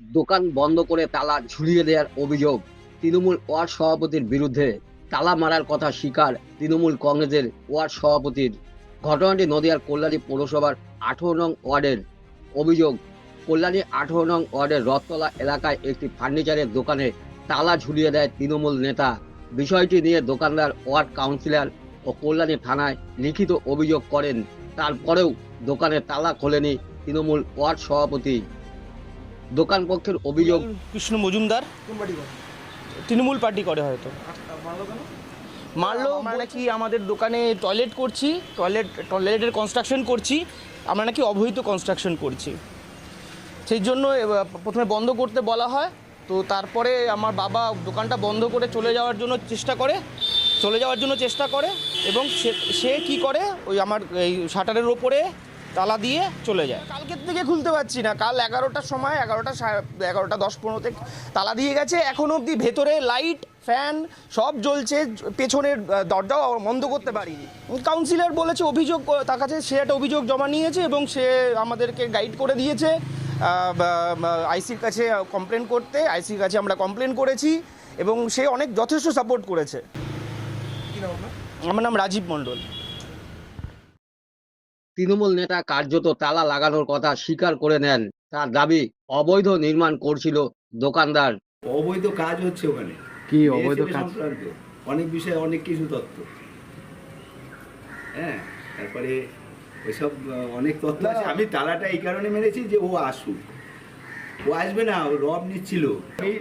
দোকান বন্ধ করে তালা ঝুলিয়ে দেওয়ার অভিযোগ তৃণমূল ওয়ার্ড সভাপতির বিরুদ্ধে তালা মারার কথা স্বীকার তৃণমূল কংগ্রেসের ওয়ার্ড সভাপতির। ঘটনাটি নদিয়ার কল্যাণী পৌরসভার আঠারো নং ওয়ার্ডের। অভিযোগ, কল্যাণী আঠারো নং ওয়ার্ডের রথতলা এলাকায় একটি ফার্নিচারের দোকানে তালা ঝুলিয়ে দেয় তৃণমূল নেতা। বিষয়টি নিয়ে দোকানদার, ওয়ার্ড কাউন্সিলর ও কল্যাণী থানায় লিখিত অভিযোগ করেন। তারপরেও দোকানে তালা খোলেনি তৃণমূল ওয়ার্ড সভাপতি। দোকান পক্ষের অভিযোগ। কৃষ্ণ মজুমদার। তৃণমূল পার্টি করে হয়তো। মারলো আমরা নাকি আমাদের দোকানে টয়লেট করছি টয়লেট টয়লেটের কনস্ট্রাকশন করছি, আমরা নাকি অবহিত কনস্ট্রাকশন করছি। সেই জন্য প্রথমে বন্ধ করতে বলা হয়, তো তারপরে আমার বাবা দোকানটা বন্ধ করে চলে যাওয়ার জন্য চেষ্টা করে, চলে যাওয়ার জন্য চেষ্টা করে, এবং সে সে কী করে? ওই আমার এই শাটারের ওপরে তালা দিয়ে চলে যায়। কালকের থেকে খুলতে পারছি না। কাল এগারোটার সময় এগারোটা সাড়ে এগারোটা দশ পনেরোতে তালা দিয়ে গেছে। এখনও অবধি ভেতরে লাইট ফ্যান সব জ্বলছে। পেছনের দরজাও বন্ধ করতে পারিনি। কাউন্সিলর বলেছে অভিযোগ তার কাছে সে একটা অভিযোগ জমা নিয়েছে এবং সে আমাদেরকে গাইড করে দিয়েছে। আইসির কাছে কমপ্লেন করতে আইসির কাছে আমরা কমপ্লেন করেছি এবং সে অনেক যথেষ্ট সাপোর্ট করেছে। কি নাম আপনার? আমার নাম রাজীব মণ্ডল। তৃণমূল নেতা কার্যত তালা লাগানোর কথা স্বীকার করে নেন। তার দাবি অবৈধ নির্মাণ করছিল দোকানদার। অবৈধ কাজ হচ্ছে ওখানে। কি অবৈধ কাজ? অনেক বিষয়ে অনেক কিছু তথ্য। হ্যাঁ তারপরে ওইসব অনেক তথ্য আছে। আমি তালাটা এই কারণে মেরেছি যে ও আসুক। ও আসবে না ও রব নিচ্ছিল।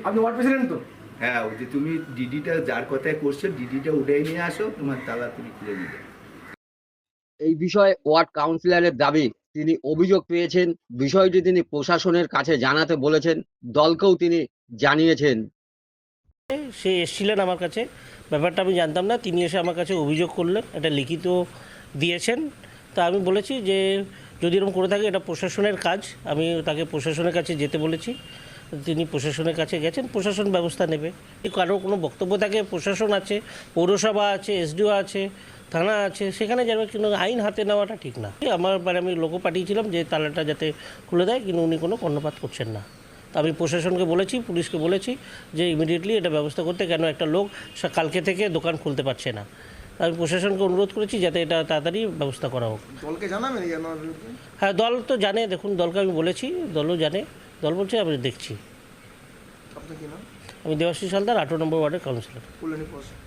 আপনি ওয়ার্ড প্রেসিডেন্ট তো? হ্যাঁ ওই যে তুমি ডিডিটা যার কথায় করছ ডিডিটা উঠে নিয়ে আসো তোমার তালা তুমি খুলে নিবে এই বিষয়ে ওয়ার্ড কাউন্সিলরের দাবি, তিনি অভিযোগ পেয়েছেন, বিষয়টি তিনি প্রশাসনের কাছে জানাতে বলেছেন, দলকেও তিনি জানিয়েছেন। সে এসেছিলেন আমার কাছে, ব্যাপারটা আমি জানতাম না, তিনি এসে আমার কাছে অভিযোগ করলেন এটা লিখিত দিয়েছেন। তা আমি বলেছি যে, যদি এরকম করে থাকে, এটা প্রশাসনের কাজ, আমি তাকে প্রশাসনের কাছে যেতে বলেছি। তিনি প্রশাসনের কাছে গেছেন প্রশাসন ব্যবস্থা নেবে। কারও কোনো বক্তব্য থাকে? প্রশাসন আছে পৌরসভা আছে এসডিও আছে থানা আছে সেখানে যাবে কিন্তু আইন হাতে নেওয়াটা ঠিক না। আমার মানে আমি লোকও পাঠিয়েছিলাম যে তালাটা যাতে খুলে দেয় কিন্তু উনি কোনো কর্ণপাত করছেন না। তা আমি প্রশাসনকে বলেছি পুলিশকে বলেছি যে ইমিডিয়েটলি এটা ব্যবস্থা করতে কেন একটা লোক কালকে থেকে দোকান খুলতে পারছে না। আমি প্রশাসনকে অনুরোধ করেছি যাতে এটা তাড়াতাড়ি ব্যবস্থা করা হোক। দলকে জানাবেন হ্যাঁ দল তো জানে দেখুন দলকে আমি বলেছি দলও জানে। দল বলছে আমি দেখছি। আমি দেবাশিস হালদার আঠারো নম্বর ওয়ার্ডের কাউন্সিলর।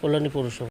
কল্যাণী পৌরসভা।